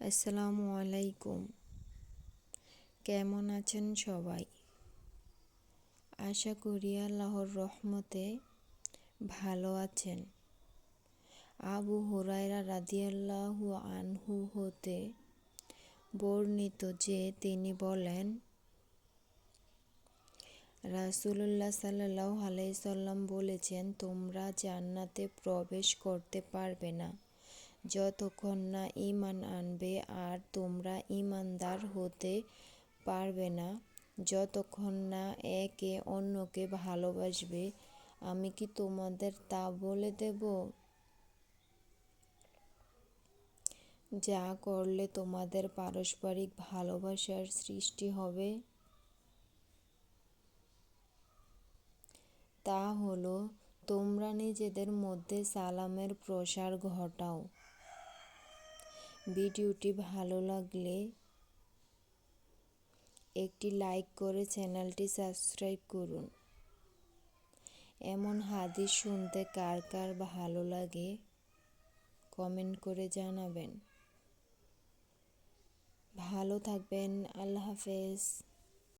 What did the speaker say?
আসসালামু আলাইকুম। কেমন আছেন সবাই? আশা করি আল্লাহর রহমতে ভালো আছেন। আবু হুরায়রা রাদিয়াল্লাহু আনহু হতে বর্ণিত যে তিনি বলেন, রাসুলুল্লাহ সাল্লাহ আলাইসাল্লাম বলেছেন, তোমরা জান্নাতে প্রবেশ করতে পারবে না। যতক্ষণ না ইমান তোমরা ইমানদার হতে পারবে না। যতক্ষণ না একে অন্যকে ভালোবাসবে, আমি কি তোমাদের তা বলে দেব? যা করলে তোমাদের পারস্পরিক ভালোবাসার সৃষ্টি হবে। তা হলো, তোমরা নিজেদের মধ্যে সালামের প্রসার ঘটাও। ভিডিওটি ভালো লাগলে একটি লাইক করে চ্যানেলটি সাবস্ক্রাইব করুন। এমন হাদিস শুনতে কার কার ভালো লাগে, কমেন্ট করে জানাবেন। ভালো থাকবেন, আল্লাহ হাফেজ।